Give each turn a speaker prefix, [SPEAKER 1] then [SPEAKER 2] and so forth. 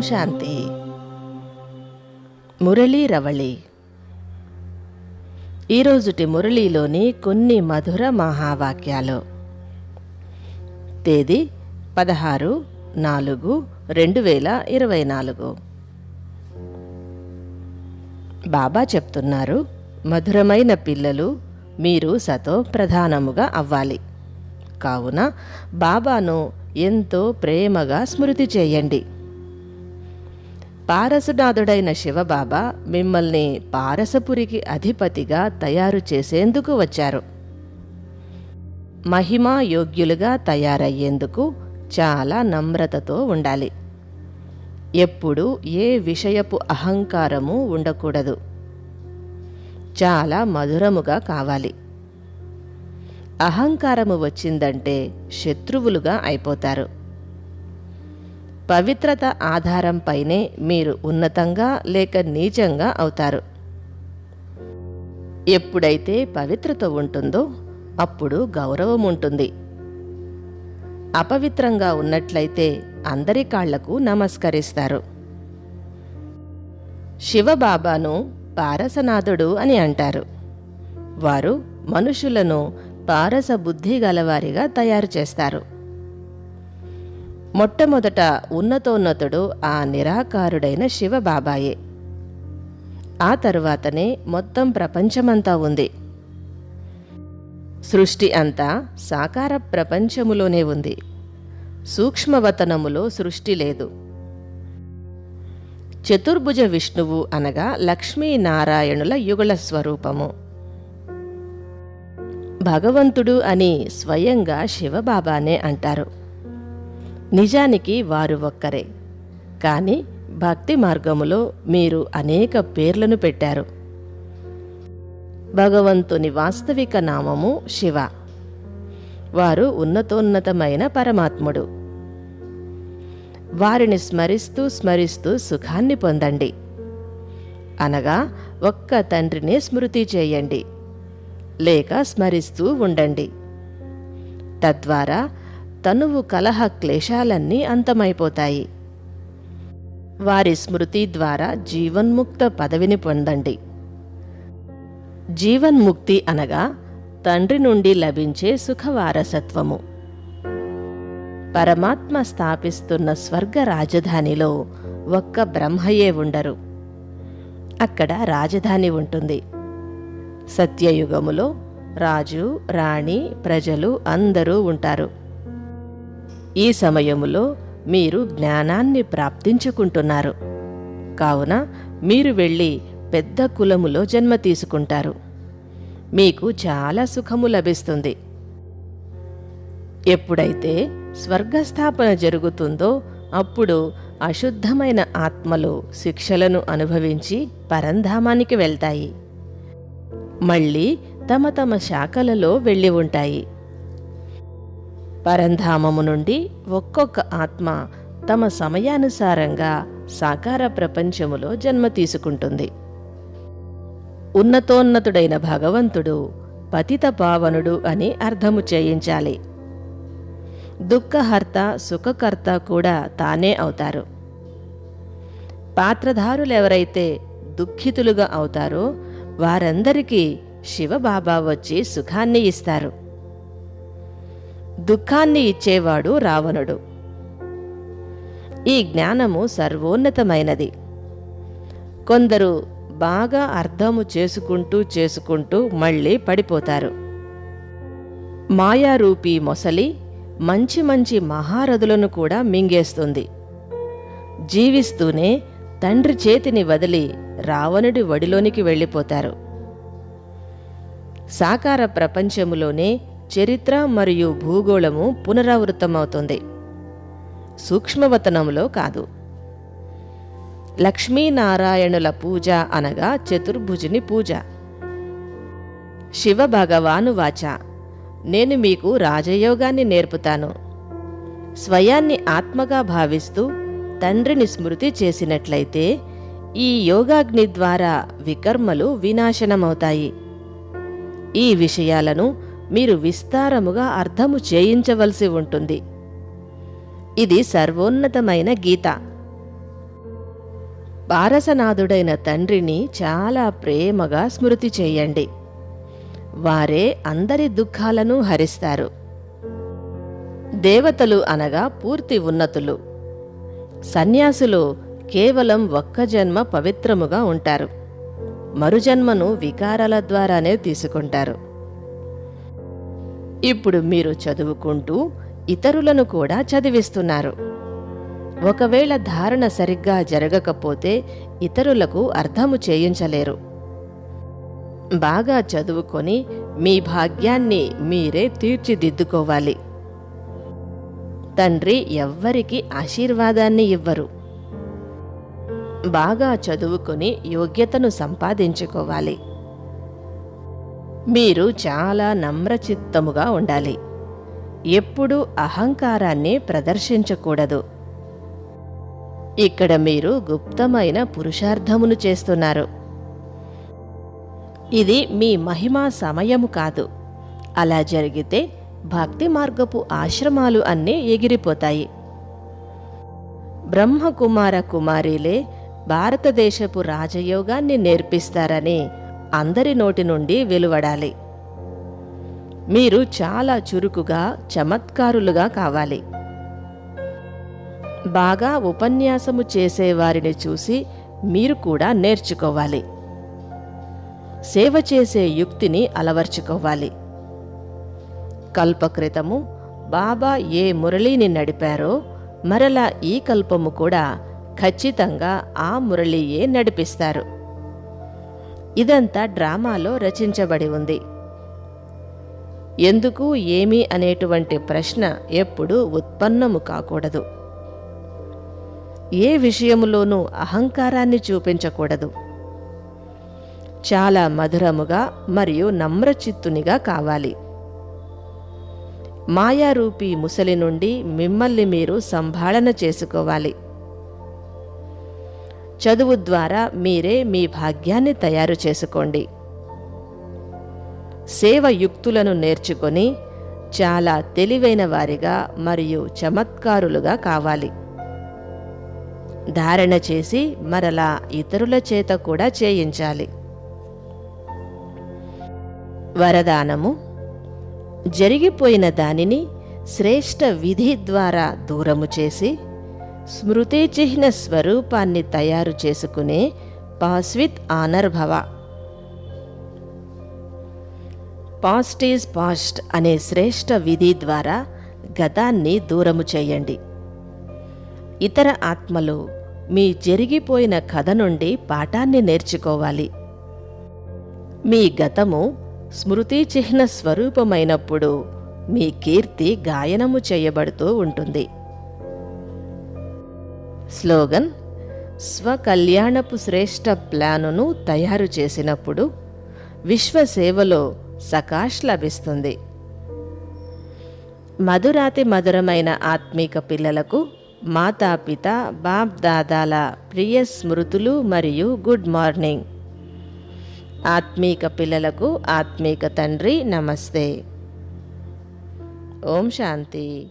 [SPEAKER 1] శాంతి. మురళీ రవళి. ఈరోజుటి మురళీలోని కొన్ని మధుర మహావాక్యాలు. తేదీ పదహారు నాలుగు రెండు వేల ఇరవై నాలుగు. బాబా చెప్తున్నారు మధురమైన పిల్లలు మీరు సతో ప్రధానముగా అవ్వాలి. కావున బాబాను ఎంతో ప్రేమగా స్మృతి చేయండి. పారసునాథుడైన శివబాబా మిమ్మల్ని పారసపురికి అధిపతిగా తయారు చేసేందుకు వచ్చారు. మహిమా యోగ్యులుగా తయారయ్యేందుకు చాలా నమ్రతతో ఉండాలి. ఎప్పుడు ఏ విషయపు అహంకారము ఉండకూడదు. చాలా మధురముగా కావాలి. అహంకారము వచ్చిందంటే శత్రువులుగా అయిపోతారు. పవిత్రత ఆధారంపైనే మీరు ఉన్నతంగా లేక నీచంగా అవుతారు. ఎప్పుడైతే పవిత్రత ఉంటుందో అప్పుడు గౌరవం ఉంటుంది. అపవిత్రంగా ఉన్నట్లయితే అందరి కాళ్ళకు నమస్కరిస్తారు. శివబాబాను పారసనాథుడు అని అంటారు. వారు మనుషులను పారస బుద్ధి గలవారిగా తయారు చేస్తారు. మొట్టమొదట ఉన్నతోన్నతుడు ఆ నిరాకారుడైన శివబాబాయే. ఆ తరువాతనే మొత్తం ప్రపంచమంతా ఉంది. సృష్టి అంతా సాకార ప్రపంచములోనే ఉంది. సూక్ష్మవతనములో సృష్టి లేదు. చతుర్భుజ విష్ణువు అనగా లక్ష్మీనారాయణుల యుగుల స్వరూపము. భగవంతుడు అని స్వయంగా శివబాబానే అంటారు. నిజానికి వారు ఒక్కరే. కానీ భక్తి మార్గములో మీరు అనేక పేర్లను పెట్టారు. భగవంతుని వాస్తవిక నామము శివ. వారు ఉన్నతోన్నతమైన పరమాత్ముడు. వారిని స్మరిస్తూ స్మరిస్తూ సుఖాన్ని పొందండి. అనగా ఒక్క తండ్రిని స్మృతి చేయండి. లేక స్మరిస్తూ ఉండండి. తద్వారా తనువు కలహ క్లేశాలన్నీ అంతమైపోతాయి. వారి స్మృతి ద్వారా జీవన్ముక్త పదవిని పొందండి. జీవన్ముక్తి అనగా తండ్రి నుండి లభించే సుఖవారసత్వము. పరమాత్మ స్థాపిస్తున్న స్వర్గ రాజధానిలో ఒక్క బ్రహ్మయే ఉండరు. అక్కడ రాజధాని ఉంటుంది. సత్యయుగములో రాజు రాణి ప్రజలు అందరూ ఉంటారు. ఈ సమయములో మీరు జ్ఞానాన్ని ప్రాప్తించుకుంటున్నారు. కావున మీరు వెళ్ళి పెద్ద కులములో జన్మ తీసుకుంటారు. మీకు చాలా సుఖము లభిస్తుంది. ఎప్పుడైతే స్వర్గస్థాపన జరుగుతుందో అప్పుడు అశుద్ధమైన ఆత్మలు శిక్షలను అనుభవించి పరంధామానికి వెళ్తాయి. మళ్ళీ తమ తమ శాఖలలో వెళ్ళి ఉంటాయి. పరంధామము నుండి ఒక్కొక్క ఆత్మ తమ సమయానుసారంగా సాకార ప్రపంచములో జన్మ తీసుకుంటుంది. ఉన్నతోన్నతుడైన భగవంతుడు పతిత పావనుడు అని అర్థము చేయించాలి. దుఃఖహర్త సుఖకర్త కూడా తానే అవుతారు. పాత్రధారులెవరైతే దుఃఖితులుగా అవుతారో వారందరికీ శివబాబా వచ్చి సుఖాన్ని ఇస్తారు. దుఃఖాన్ని ఇచ్చేవాడు రావణుడు. ఈ జ్ఞానము సర్వోన్నతమైనది. కొందరు బాగా అర్థము చేసుకుంటూ చేసుకుంటూ మళ్ళీ పడిపోతారు. మాయారూపీ మొసలి మంచి మంచి మహారథులను కూడా మింగేస్తుంది. జీవిస్తూనే తండ్రి చేతిని వదిలి రావణుడి వడిలోనికి వెళ్ళిపోతారు. సాకార ప్రపంచములోనే చరిత్ర మరియు భూగోళము పునరావృతమవుతుంది. సూక్ష్మవతనంలో కాదు. లక్ష్మీనారాయణుల పూజ అనగా చతుర్భుజుని పూజ. శివ భగవాను వాచ. నేను మీకు రాజయోగాన్ని నేర్పుతాను. స్వయాన్ని ఆత్మగా భావిస్తూ తండ్రిని స్మృతి చేసినట్లయితే ఈ యోగాగ్ని ద్వారా వికర్మలు వినాశనమవుతాయి. ఈ విషయాలను మీరు విస్తారముగా అర్థము చేయించవలసి ఉంటుంది. ఇది సర్వోన్నతమైన గీత. పారసనాథుడైన తండ్రిని చాలా ప్రేమగా స్మృతి చేయండి. వారే అందరి దుఃఖాలను హరిస్తారు. దేవతలు అనగా పూర్తి ఉన్నతులు. సన్యాసులు కేవలం ఒక్క జన్మ పవిత్రముగా ఉంటారు. మరుజన్మను వికారాల ద్వారానే తీసుకుంటారు. ఇప్పుడు మీరు చదువుకుంటూ ఇతరులను కూడా చదివిస్తున్నారు. ఒకవేళ ధారణ సరిగ్గా జరగకపోతే ఇతరులకు అర్థము చేయించలేరు. బాగా చదువుకొని మీ భాగ్యాన్ని మీరే తీర్చిదిద్దుకోవాలి. తండ్రి ఎవ్వరికి ఆశీర్వాదాన్ని ఇవ్వరు. బాగా చదువుకొని యోగ్యతను సంపాదించుకోవాలి. మీరు చాలా నమ్రచిత్తముగా ఉండాలి. ఎప్పుడూ అహంకారాన్ని ప్రదర్శించకూడదు. ఇక్కడ మీరు గుప్తమైన పురుషార్థమును చేస్తున్నారు. ఇది మీ మహిమా సమయము కాదు. అలా జరిగితే భక్తి మార్గపు ఆశ్రమాలు అన్నీ ఎగిరిపోతాయి. బ్రహ్మకుమార కుమారీలే భారతదేశపు రాజయోగాన్ని నేర్పిస్తారని అందరి నోటి నుండి వెలువడాలి. మీరు చాలా చురుకుగా చమత్కారులుగా కావాలి. బాగా ఉపన్యాసము చేసేవారిని చూసి మీరు కూడా నేర్చుకోవాలి. సేవ చేసే యుక్తిని అలవర్చుకోవాలి. కల్పక్రితము బాబా ఏ మురళీని నడిపారో మరలా ఈ కల్పము కూడా ఖచ్చితంగా ఆ మురళియే నడిపిస్తారు. ఇదంతా డ్రామాలో రచించబడి ఉంది. ఎందుకు ఏమి అనేటువంటి ప్రశ్న ఎప్పుడూ ఉత్పన్నము కాకూడదు. ఏ విషయములోనూ అహంకారాన్ని చూపించకూడదు. చాలా మధురముగా మరియు నమ్రచిత్తునిగా కావాలి. మాయారూపి ముసలి నుండి మిమ్మల్ని మీరు సంభాళన చేసుకోవాలి. చదువు ద్వారా మీరే మీ భాగ్యాన్ని తయారు చేసుకోండి. సేవ యుక్తులను నేర్చుకొని చాలా తెలివైన వారిగా మరియు చమత్కారులుగా కావాలి. ధారణ చేసి మరలా ఇతరుల చేత కూడా చేయించాలి. వరదానము జరిగిపోయిన దానిని శ్రేష్ట విధి ద్వారా దూరము చేసి స్మృతి చిహ్న స్వరూపాన్ని తయారు చేసుకునే పాస్విత్ ఆనర్భవ. పాస్ట్ ఈజ్ పాస్ట్ అనే శ్రేష్ఠ విధి ద్వారా గతాన్ని దూరము చేయండి. ఇతర ఆత్మలు మీ జరిగిపోయిన కథ నుండి పాఠాన్ని నేర్చుకోవాలి. మీ గతము స్మృతి చిహ్న స్వరూపమైనప్పుడు మీ కీర్తి గాయనము చేయబడుతూ ఉంటుంది. స్లోగన్ స్వకల్యాణపు శ్రేష్ఠ ప్లానును తయారు చేసినప్పుడు విశ్వసేవలో సకాష్ లభిస్తుంది. మధురాతి మధురమైన ఆత్మీక పిల్లలకు మాతాపిత బాప్ దాదాల ప్రియ స్మృతులు మరియు గుడ్ మార్నింగ్. ఆత్మీక పిల్లలకు ఆత్మీక తండ్రి నమస్తే. ఓం శాంతి.